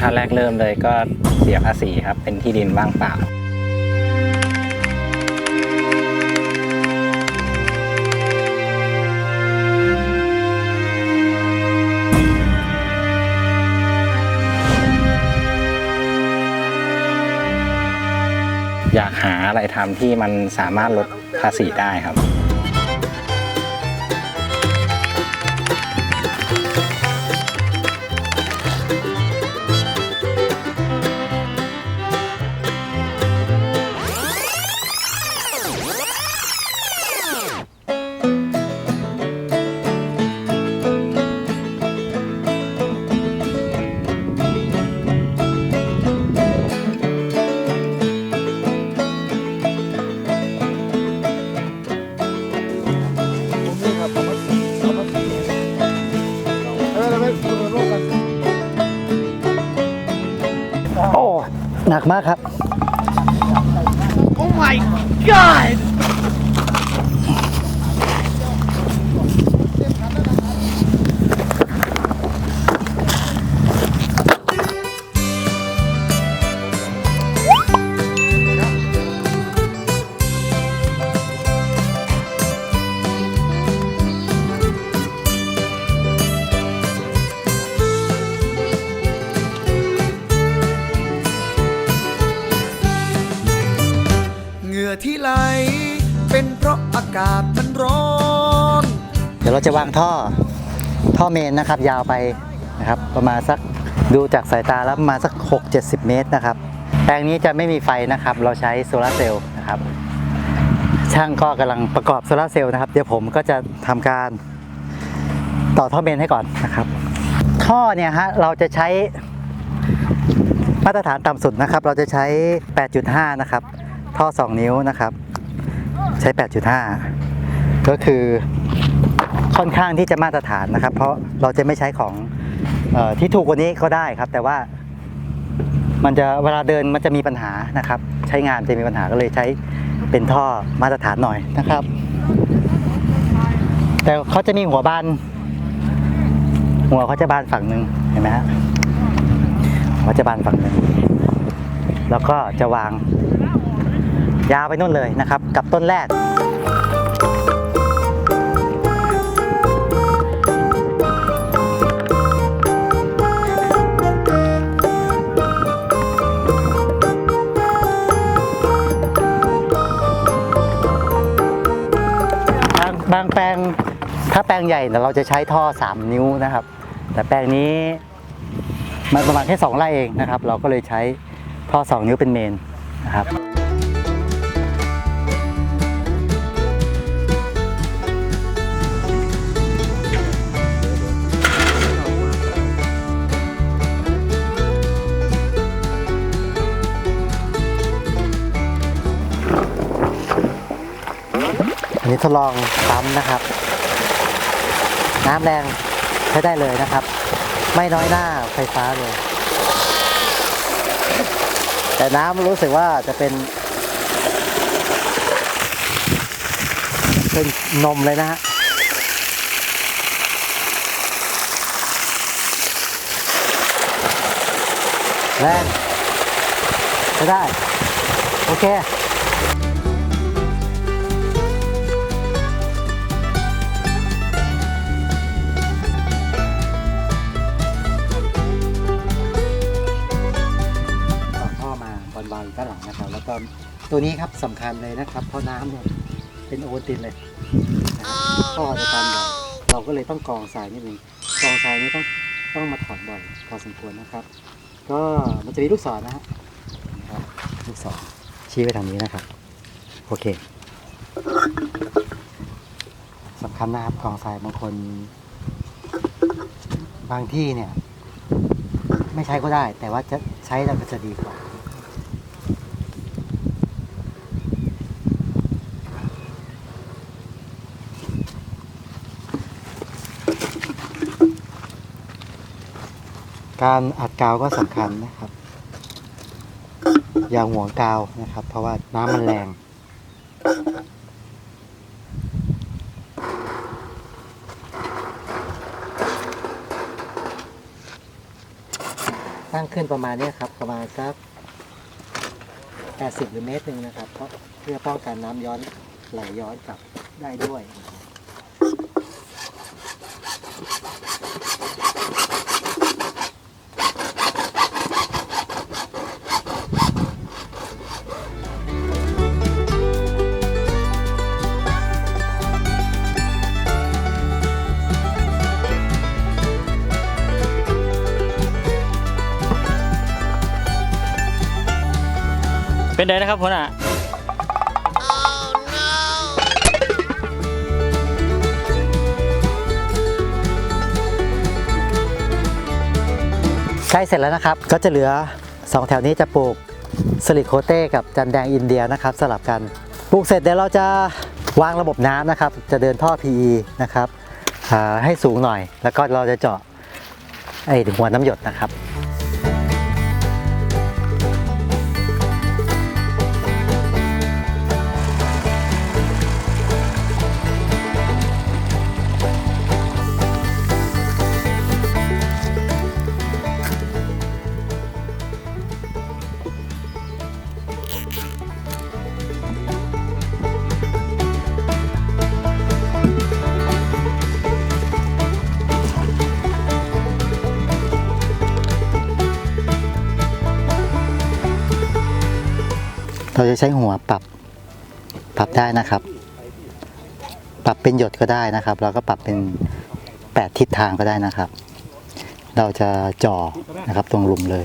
ขั้นแรกเริ่มเลยก็เสียภาษีครับ เป็นที่ดินว่างเปล่า อยากหาอะไรทำที่มันสามารถลดภาษีได้ครับ จะวางท่อท่อเมนนะครับ ยาวไปนะครับ ประมาณสักดูจากสายตาแล้วประมาณสัก 6-70 เมตรนะครับ แปลงนี้จะไม่มีไฟนะครับ เราใช้โซลาร์เซลล์นะครับ ช่างก็กำลังประกอบโซลาร์เซลล์นะครับ เดี๋ยวผมก็จะทำการต่อท่อเมนให้ก่อนนะครับ ท่อเนี่ยฮะเราจะใช้มาตรฐานต่ำสุดนะครับ เราจะใช้ 8.5 นะครับ ท่อ 2 นิ้วนะครับ ใช้ 8.5 ก็คือ ค่อนข้างที่จะมาตรฐานนะครับ เพราะเราจะไม่ใช้ของออที่ถูกกว่านี้ก็ได้ครับ แต่ว่ามันจะเวลาเดินมันจะมีปัญหานะครับ ใช้งานจะมีปัญหาก็เลยใช้เป็นท่อมาตรฐานหน่อยนะครับ แต่เขาจะมีหัวบาน หัวเขาจะบานฝั่งหนึ่งเห็นไหมฮะหัวจะบานฝั่งหนึ่งแล้วก็จะวางยาวไปนู่นเลยนะครับ กับต้นแรก แปลงใหญ่เนี่ยเราจะใช้ท่อ 3 นิ้วนะครับ แต่แปลงนี้มันประมาณแค่2ไร่เองนะครับ เราก็เลยใช้ท่อ 2 นิ้วเป็นเมนนะครับอันนี้ทดลองปั๊มนะครับ น้ำแรงใช้ได้เลยนะครับ ไม่น้อยหน้าไฟฟ้าเลย แต่น้ำรู้สึกว่าจะเป็น เป็นนมเลยนะฮะแรงใช้ได้ โอเค ครับแล้วก็ตัวนี้ครับสำคัญเลยนะครับ เพราะน้ำเนี่ยเป็นโอวัลตินเลยนะครับท่อจะตันบ่อยเราก็เลยต้องกรองทรายนิดนึงกรองทรายนี่ต้องต้องมาถอดบ่อยพอสมควรนะครับ ก็มันจะมีลูกศรนะฮะนะครับลูกศรชี้ไปทางนี้นะครับ โอเคสำคัญนะครับกรองทรายบางคน บางที่เนี่ย ไม่ใช้ก็ได้ แต่ว่าจะใช้แล้วก็จะดีกว่า การอัดกาวก็สำคัญนะครับ อย่าห่วงกาวนะครับ เพราะว่าน้ำมันแรงตั้งขึ้นประมาณนี้ครับ ประมาณสัก80หรือเมตรหนึ่งนะครับ เพราะเพื่อป้องกันน้ำย้อนไหลย้อนกลับได้ด้วย เป็นไดนะครับพ่อน่ะใกล้เสร็จแล้วนะครับ ก็จะเหลือ 2 แถวนี้จะปลูกสลิดโคเต้กับจันแดงอินเดียนะครับสลับกัน ปลูกเสร็จเดี๋ยวเราจะวางระบบน้ำนะครับ จะเดินท่อ PE นะครับให้สูงหน่อย แล้วก็เราจะเจาะไอ้หัวน้ำหยดนะครับ ใช้หัวปรับปรับได้นะครับ ปรับเป็นหยดก็ได้นะครับ เราก็ปรับเป็นแปดทิศทางก็ได้นะครับ เราจะจ่อนะครับตรงหลุมเลย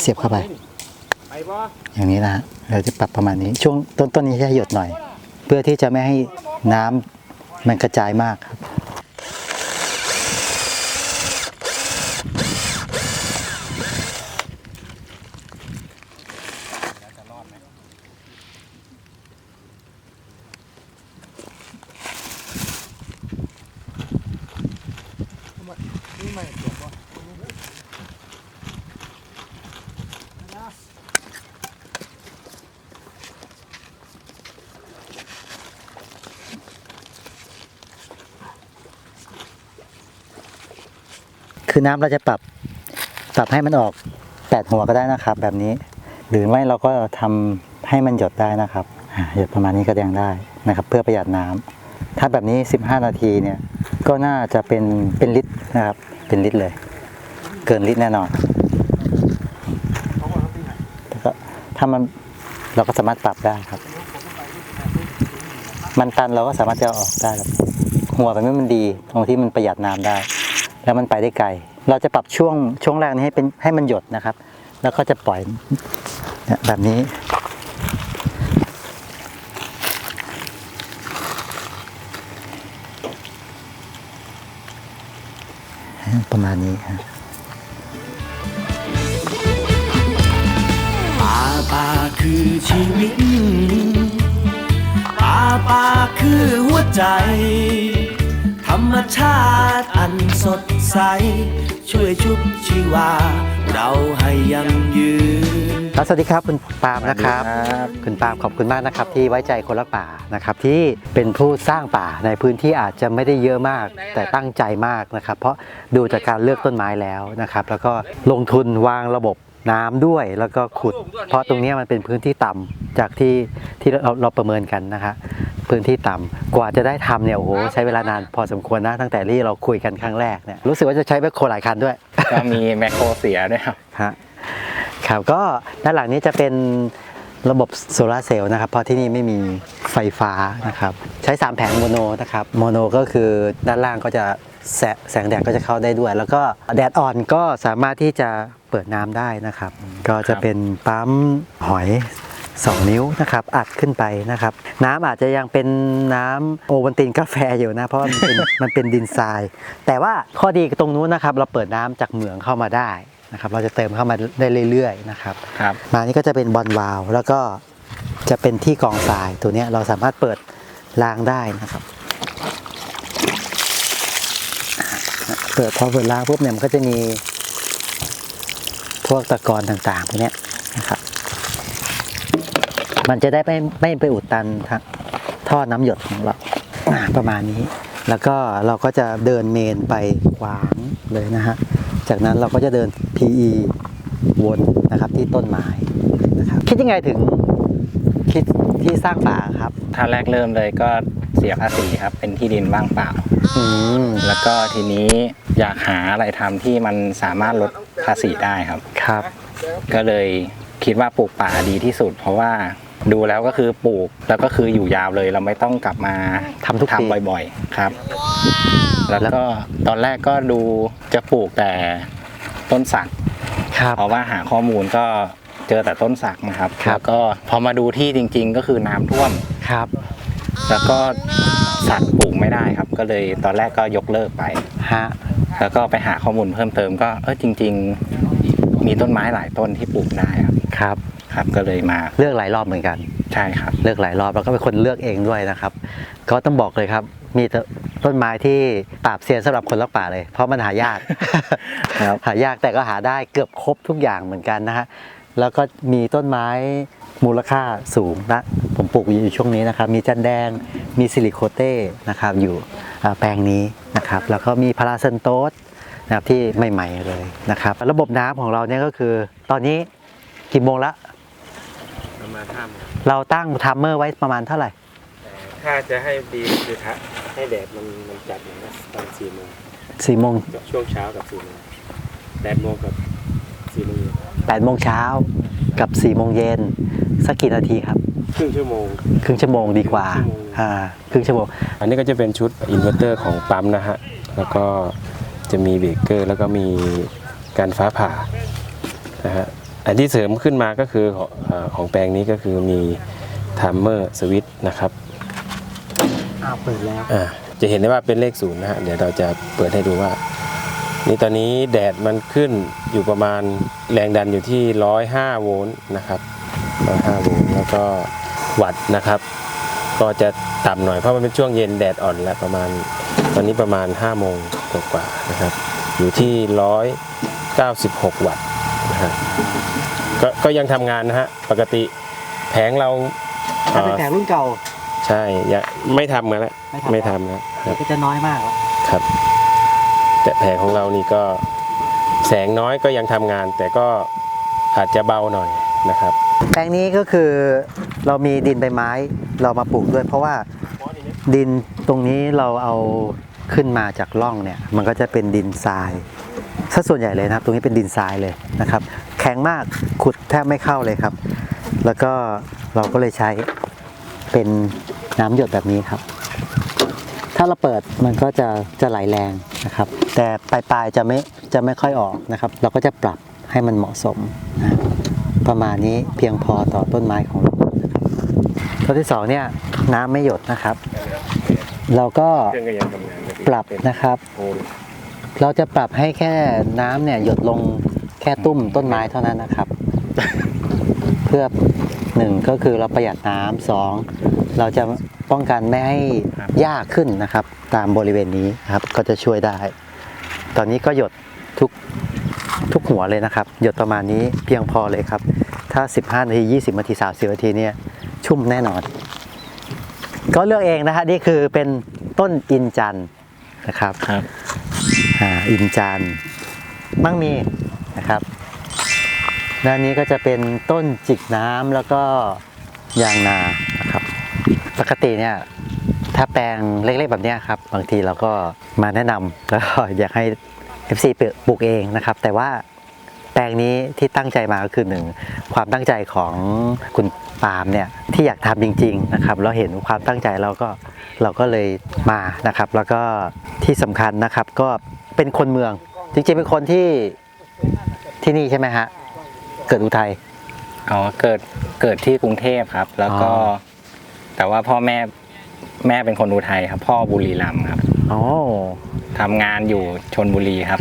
เสียบเข้าไป อย่างนี้นะเราจะปรับประมาณนี้ ช่วงต้นต้นนี้ให้หยดหน่อย เพื่อที่จะไม่ให้น้ำมันกระจายมาก คือน้ำเราจะปรับปรับให้มันออกแปดหัวก็ได้นะครับ แบบนี้ หรือไม่เราก็ทำให้มันหยดได้นะครับหยดประมาณนี้ก็ยังได้นะครับ เพื่อประหยัดน้ำถ้าแบบนี้ 15 นาทีเนี่ยก็น่าจะเป็นเป็นลิตรนะครับ เป็นลิตรเลย เกินลิตรแน่นอนแต่ก็ถ้ามันเราก็สามารถปรับได้ครับ มันตันเราก็สามารถจะออกได้ครับหัวแบบนี้มันดี ตรงที่มันประหยัดน้ำได้ แล้วมันไปได้ไกล เราจะปรับช่วงช่วงแรกนี้ให้เป็นให้มันหยดนะครับ แล้วก็จะปล่อยแบบนี้ ประมาณนี้ครับป่าป่าคือชีวิตป่าป่าคือหัวใจ รรมชาติอันสดใส ช่วยชุบชีวา เราให้ยังยืน ครับสวัสดีครับคุณปาล์มนะครับสวัสดีครับ คุณปาล์มขอบคุณมากนะครับ ที่ไว้ใจคนรักป่านะครับ ที่เป็นผู้สร้างป่าในพื้นที่อาจจะไม่ได้เยอะมาก แต่ตั้งใจมากนะครับ เพราะดูจากการเลือกต้นไม้แล้วนะครับ แล้วก็ลงทุนวางระบบน้ำด้วยแล้วก็ขุด เพราะตรงเนี้ยมันเป็นพื้นที่ต่ำจากที่ที่เราเราประเมินกันนะคะ พื้นที่ต่ำกว่าจะได้ทำเนี่ยโอ้โหใช้เวลานานพอสมควรนะ ตั้งแต่ที่เราคุยกันครั้งแรกเนี่ยรู้สึกว่าจะใช้แบคโคหลายคันด้วย ก็มีแมคโครเสียด้วยครับฮะครับก็ด้านหลังนี้จะเป็นระบบโซลาร์เซลล์นะครับ เพราะที่นี่ไม่มีไฟฟ้านะครับ ใช้ 3 แผงโมโนนะครับโมโนก็คือด้านล่างก็จะแสแสงแดดก็จะเข้าได้ด้วย แล้วก็แดดอ่อนก็สามารถที่จะเปิดน้ำได้นะครับ ก็จะเป็นปั๊มหอย 2 นิ้วนะครับอัดขึ้นไปนะครับ น้ำอาจจะยังเป็นน้ำโอวัลตินกาแฟอยู่นะ เพราะว่ามันเป็นมันเป็นดินทราย แต่ว่าข้อดีตรงนู้นนะครับ เราเปิดน้ำจากเหมืองเข้ามาได้นะครับเราจะเติมเข้ามาได้เรื่อยๆนะครับครับมานี่ก็จะเป็นบอลวาล์วแล้วก็จะเป็นที่กองทรายตัวเนี้ยเราสามารถเปิดล้างได้นะครับ เปิดพอเปิดล้างปุ๊บเนี่ยมันก็จะมีพวกตะกอนต่างๆพวกเนี้ยนะครับ มันจะได้ไม่ไม่ไปอุดตันทางท่อน้ำหยดของเราอ่าประมาณนี้ แล้วก็เราก็จะเดินเมนไปขวางเลยนะฮะ จากนั้นเราก็จะเดิน PE วนนะครับที่ต้นไม้นะครับคิดยังไงถึงคิดที่สร้างป่าครับถ้าแรกเริ่มเลยก็เสียภาษีครับ เป็นที่ดินว่างเปล่าอืมแล้วก็ทีนี้อยากหาอะไรทำที่มันสามารถลดภาษีได้ครับครับ ก็เลยคิดว่าปลูกป่าดีที่สุด เพราะว่า ดูแล้วก็คือปลูกแล้วก็คืออยู่ยาวเลย เราไม่ต้องกลับมาทำทุกปี ทำบ่อยๆครับ แล้วก็ตอนแรกก็ดูจะปลูกแต่ต้นสัก ครับ เพราะว่าหาข้อมูลก็เจอแต่ต้นสักนะครับครับ แล้วก็พอมาดูที่จริง ๆ ก็คือน้ำท่วม ครับแล้วก็สัตว์ปลูกไม่ได้ครับ ก็เลยตอนแรกก็ยกเลิกไป ฮะแล้วก็ไปหาข้อมูลเพิ่มเติมก็เออจริง ๆ มีต้นไม้หลายต้นที่ปลูกได้ครับ ครับ ครับก็เลยมาเลือกหลายรอบเหมือนกัน ใช่ครับ เลือกหลายรอบแล้วก็เป็นคนเลือกเองด้วยนะครับ ก็ต้องบอกเลยครับ มีต้นไม้ที่ปราบเซียนสำหรับคนรักป่าเลย เพราะมันหายากครับหายากแต่ก็หาได้เกือบครบทุกอย่างเหมือนกันนะฮะแล้วก็มีต้นไม้มูลค่าสูงนะผมปลูกอยู่ช่วงนี้นะครับ มีจันแดงมีซิลิโคเต้นะครับอยู่อ่าแปลงนี้นะครับ แล้วก็มีพาราเซนโตสนะครับที่ใหม่ๆเลยนะครับ ระบบน้ำของเราเนี่ยก็คือ ตอนนี้กี่โมงละประ มาณห้าโมงเราตั้งไทัมเมอร์ไว้ประมาณเท่าไหร่ถ้าจะให้ดีคือถ้าให้แดดมันมันจัดอย่างนี้ตอนสี่โมงสี่โมงช่วงเช้ากับสี่โมงแปดโมงกับสี่โมงเย็นแปดโมงเช้ากับสี่โมงเย็นสักกี่นาทีครับ ครึ่งชั่วโมง ครึ่งชั่วโมงดีกว่าครึ่งชั่วโมง อ่าครึ่งชั่วโมง อันนี้ก็จะเป็นชุดอินเวอร์เตอร์ของปั๊มนะฮะ แล้วก็จะมีเบรกเกอร์ แล้วก็มีการฟ้าผ่านะฮะ อันที่เสริมขึ้นมาก็คือของเอ่อของแปลงนี้ก็คือมีไทม์เมอร์สวิตช์นะครับอ้าวเปิดแล้วอ่าจะเห็นได้ว่าเป็นเลขศูนย์นะฮะเดี๋ยวเราจะเปิดให้ดูว่า นี่ตอนนี้แดดมันขึ้นอยู่ประมาณแรงดันอยู่ที่ 105 โวลต์นะครับ105 โวลต์แล้วก็วัตต์นะครับ ก็จะต่ำหน่อยเพราะมันเป็นช่วงเย็นแดดอ่อนแล้วประมาณตอนนี้ประมาณ5โมงกว่าๆนะครับ อยู่ที่ 196 วัตต์นะ ฮะก็ก็ยังทำงานนะฮะ ปกติแผงเราถ้าเป็นเอ่อแผงรุ่นเก่า ใช่อย่าไม่ทำกันแล้วไม่ไม่ทำทำแล้วครับ ก็จะน้อยมากแล้วครับ แต่แผงของเรานี่ก็แสงน้อยก็ยังทำงาน แต่ก็อาจจะเบาหน่อยนะครับ แปลงนี้ก็คือเรามีดินใบไม้เรามาปลูกด้วย เพราะว่าดินตรงนี้เราเอาขึ้นมาจากร่องเนี่ย มันก็จะเป็นดินทราย ซะส่วนใหญ่เลยนะครับ ตรงนี้เป็นดินทรายเลยนะครับ แข็งมากขุดแทบไม่เข้าเลยครับ แล้วก็เราก็เลยใช้เป็นน้ำหยดแบบนี้ครับ ถ้าเราเปิดมันก็จะจะไหลแรงนะครับ แต่ปลายๆจะไม่จะไม่ค่อยออกนะครับ เราก็จะปรับให้มันเหมาะสมนะประมาณนี้เพียงพอต่อต้นไม้ของเรานะครับตัวที่สองเนี่ยน้ำไม่หยดนะครับ เราก็เครื่องก็ยังทำงานปรับนะครับ เราจะปรับให้แค่น้ำเนี่ยหยดลงแค่ตุ้มต้นไม้เท่านั้นนะครับ เพื่อหนึ่งก็คือเราประหยัดน้ำสองเราจะป้องกันไม่ให้หญ้าขึ้นนะครับ ตามบริเวณนี้ครับก็จะช่วยได้ ตอนนี้ก็หยดทุกทุกหัวเลยนะครับ หยดประมาณนี้เพียงพอเลยครับ ถ้า 15 นาที 20 นาที 30 นาทีเนี่ยชุ่มแน่นอน ก็เลือกเองนะฮะนี่คือเป็นต้นอินจันนะครับครับ อินจันมั่งมีนะครับด้านนี้ก็จะเป็นต้นจิกน้ำแล้วก็ยางนานะครับ ปกติเนี่ยถ้าแปลงเล็กๆแบบนี้ครับ บางทีเราก็มาแนะนำแล้วก็อยากให้ FC ปลูกเองนะครับ แต่ว่าแปลงนี้ที่ตั้งใจมาก็คือหนึ่งความตั้งใจของคุณ ปาล์มเนี่ยที่อยากทำจริงๆนะครับเราเห็นความตั้งใจเราก็เราก็เลยมานะครับ แล้วก็ที่สำคัญนะครับก็เป็นคนเมือง จริงๆเป็นคนที่ที่นี่ใช่ไหมฮะเกิดอุทัยอ๋อเกิดเกิดที่กรุงเทพครับ แล้วก็อ๋อแต่ว่าพ่อแม่แม่เป็นคนอุทัยครับ พ่อบุรีรัมย์ครับอ๋อทำงานอยู่ชนบุรีครับ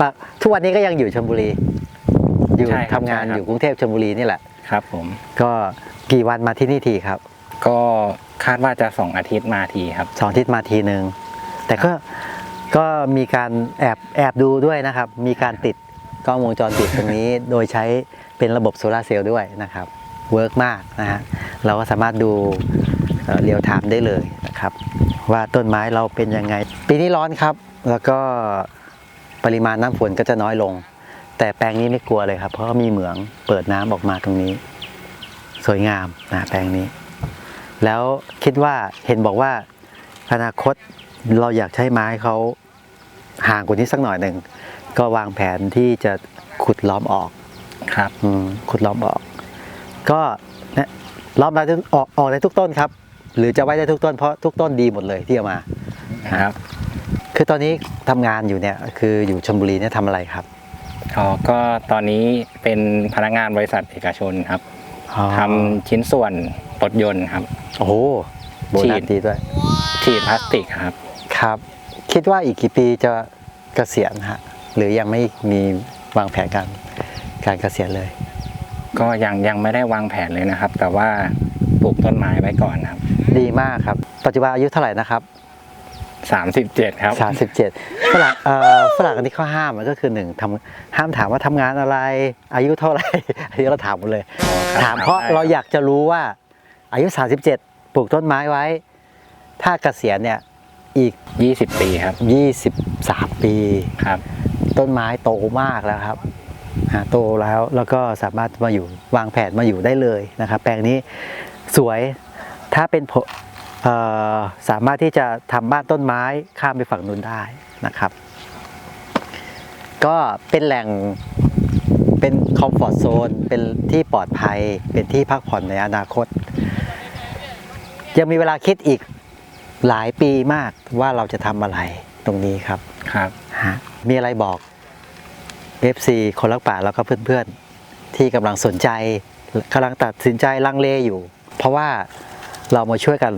ปะทุกวันนี้ก็ยังอยู่ชลบุรี อยู่ใช่ครับทำงานใช่ครับอยู่กรุงเทพชลบุรีนี่แหละ ครับผม ก็กี่วันมาที่นี่ทีครับก็คาดว่าจะสองอาทิตย์มาทีครับ สองอาทิตย์มาทีหนึ่งแต่ก็ก็มีการแอบแอบดูด้วยนะครับ มีการติดกล้องวงจรปิดตรงนี้ โดยใช้เป็นระบบโซลาร์เซลล์ด้วยนะครับเวิร์กมากนะฮะเราก็สามารถดูเรียลไทม์ได้เลยนะครับ ว่าต้นไม้เราเป็นยังไง ปีนี้ร้อนครับ แล้วก็ปริมาณน้ำฝนก็จะน้อยลง แต่แปลงนี้ไม่กลัวเลยครับ เพราะว่ามีเหมืองเปิดน้ำออกมาตรงนี้ สวยงามนะแปลงนี้ แล้วคิดว่าเห็นบอกว่าอนาคตเราอยากใช้ไม้เขาห่างกว่านี้สักหน่อยหนึ่งก็วางแผนที่จะขุดล้อมออกครับอืมขุดล้อมออก ก็เนี่ยล้อมได้ทุกออกออกได้ทุกต้นครับ หรือจะไว้ได้ทุกต้นเพราะทุกต้นดีหมดเลยที่เอามาครับ คือตอนนี้ทำงานอยู่เนี่ยคืออยู่ชลบุรีเนี่ยทำอะไรครับ อ๋อก็ตอนนี้เป็นพนักงานบริษัทเอกชนครับอ๋อทำชิ้นส่วนรถยนต์ครับ โอ้โหโบนัสฉีดดีด้วย ฉีดพลาสติกครับ ครับ คิดว่าอีกกี่ปีจะเกษียณฮะ หรือยังไม่มีวางแผนการการเกษียณเลย ก็ยังยังไม่ได้วางแผนเลยนะครับ แต่ว่าปลูกต้นไม้ไว้ก่อนครับ ดีมากครับ ปัจจุบันอายุเท่าไหร่นะครับ 37 ครับ 37ฝรั่งเอ่อฝรั่งอันนี้ข้อห้ามมันก็คือหนึ่งทำห้ามถามว่าทำงานอะไร อายุเท่าไหร่อันนี้เราถามหมดเลยครับถามเพราะถามได้เราอยากจะรู้ว่า อายุ 37 ปลูกต้นไม้ไว้ ถ้าเกษียณเนี่ยอีก 20 ปีครับ 23 ปีครับ ต้นไม้โตมากแล้วครับอ่าโตแล้วแล้วก็สามารถมาอยู่วางแผนมาอยู่ได้เลยนะครับ แปลงนี้สวยถ้าเป็นผเอ่อ สามารถที่จะทำบ้านต้นไม้ข้ามไปฝั่งนู้นได้นะครับ ก็เป็นแหล่งเป็นคอมฟอร์ z โซนเป็นที่ปลอดภัยเป็นที่พักผ่อนในอนาคต ยังมีเวลาคิดอีกหลายปีมากว่าเราจะทำอะไรตรงนี้ครับครับฮะมีอะไรบอก FC คนรักป่าแล้วก็เพื่อนๆ ที่กำลังสนใจกำลังตัดสินใจลังเลอยู่ เพราะว่าเรามาช่วยกัน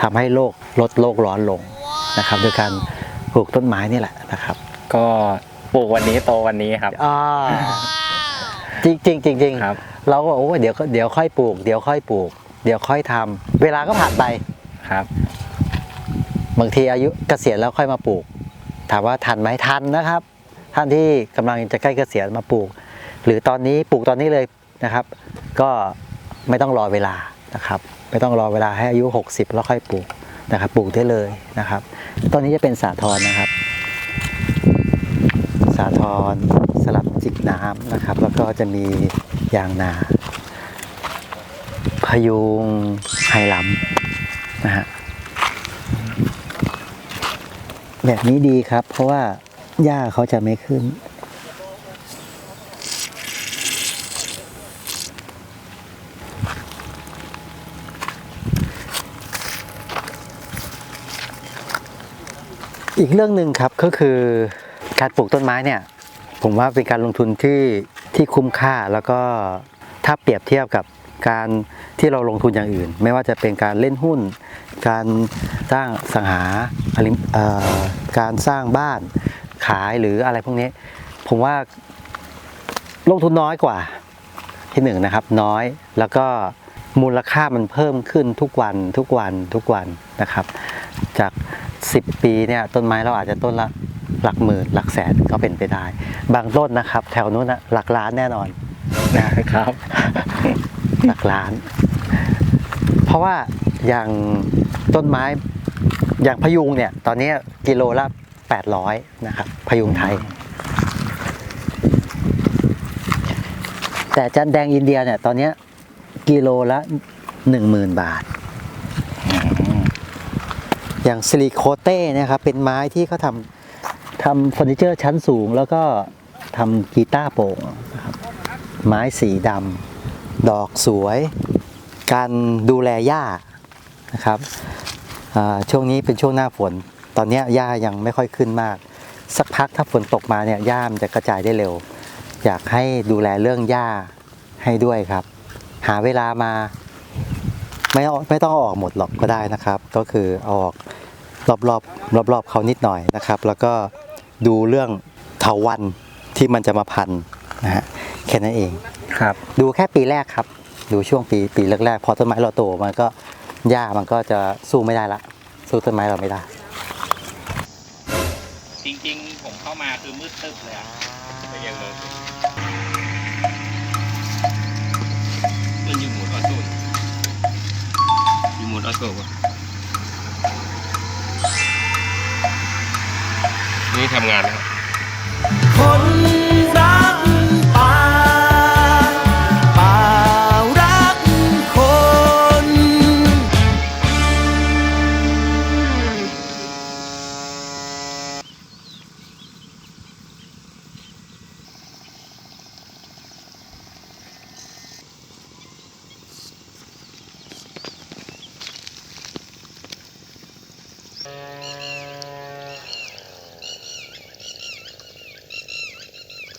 ทำให้โลกลดโลกร้อนลงนะครับโดยการปลูกต้นไม้นี่แหละนะครับ ก็ปลูกวันนี้โตวันนี้ครับอ่าจริงจริงจริงจริงครับ เราก็บอกโอ้ยเดี๋ยวก็เดี๋ยวค่อยปลูก เดี๋ยวค่อยปลูก เดี๋ยวค่อยทำเวลาก็ผ่านไปครับบางทีอายุเกษียณแล้วค่อยมาปลูก ถามว่าทันไหมทันนะครับ ท่านที่กำลังจะใกล้เกษียณมาปลูก หรือตอนนี้ปลูกตอนนี้เลยนะครับ ก็ไม่ต้องรอเวลานะครับ ไม่ต้องรอเวลาให้อายุ 60 แล้วค่อยปลูกนะครับปลูกได้เลยนะครับต้นนี้จะเป็นสาทรนะครับ สาทรสลับจิกน้ำนะครับ แล้วก็จะมียางนา พยุงไหหลำนะฮะแบบนี้ดีครับ เพราะว่าหญ้าเขาจะไม่ขึ้น อีกเรื่องหนึ่งครับก็คือการปลูกต้นไม้เนี่ยผมว่าเป็นการลงทุนที่ที่คุ้มค่าแล้วก็ถ้าเปรียบเทียบกับการที่เราลงทุนอย่างอื่น ไม่ว่าจะเป็นการเล่นหุ้น การสร้างสังหาการสร้างบ้านขายหรืออะไรพวกนี้ ผมว่าลงทุนน้อยกว่าที่หนึ่งนะครับน้อยแล้วก็มูลค่ามันเพิ่มขึ้นทุกวันทุกวันทุกวันนะครับ จาก 10 ปีเนี่ยต้นไม้เราอาจจะต้นละหลักหมื่นหลักแสนก็เป็นไปได้ บางต้นนะครับ แถวนู้นนะหลักล้านแน่นอนนะครับ หลักล้าน เพราะว่าอย่างต้นไม้อย่างพยุงเนี่ย ตอนนี้กิโลละ 800 นะครับ พยุงไทย แต่จันแดงอินเดียเนี่ย ตอนนี้กิโลละ 10,000 บาท อย่างซิลิโคเต้นี่ยครับเป็นไม้ที่เขาทำทำเฟอร์นิเจอร์ชั้นสูง แล้วก็ทำกีตาร์โป่งนะครับไม้สีดำดอกสวย การดูแลหญ้านะครับช่วงนี้เป็นช่วงหน้าฝน ตอนนี้หญ้ายังไม่ค่อยขึ้นมาก สักพักถ้าฝนตกมาเนี่ยหญ้ามันจะกระจายได้เร็ว อยากให้ดูแลเรื่องหญ้าให้ด้วยครับ หาเวลามาไม่ไม่ต้องออกหมดหรอกก็ได้นะครับ ก็คือเอาออก รอบรอบรอบรอบเขานิดหน่อยนะครับ แล้วก็ดูเรื่องเถาวันที่มันจะมาพันนะฮะแค่นั้นเองครับ ดูแค่ปีแรกครับ ดูช่วงปีปีแรกๆพอต้นไม้เราโตมันก็หญ้ามันก็จะสู้ไม่ได้ละ สู้ต้นไม้เราไม่ได้ จริงๆ ผมเข้ามาคือมืดตึ๊บเลยอะแต่ยังมองมันอยู่หมุดออโต้อยู่หมุดออโต้ป นี้ทำงานนะครับ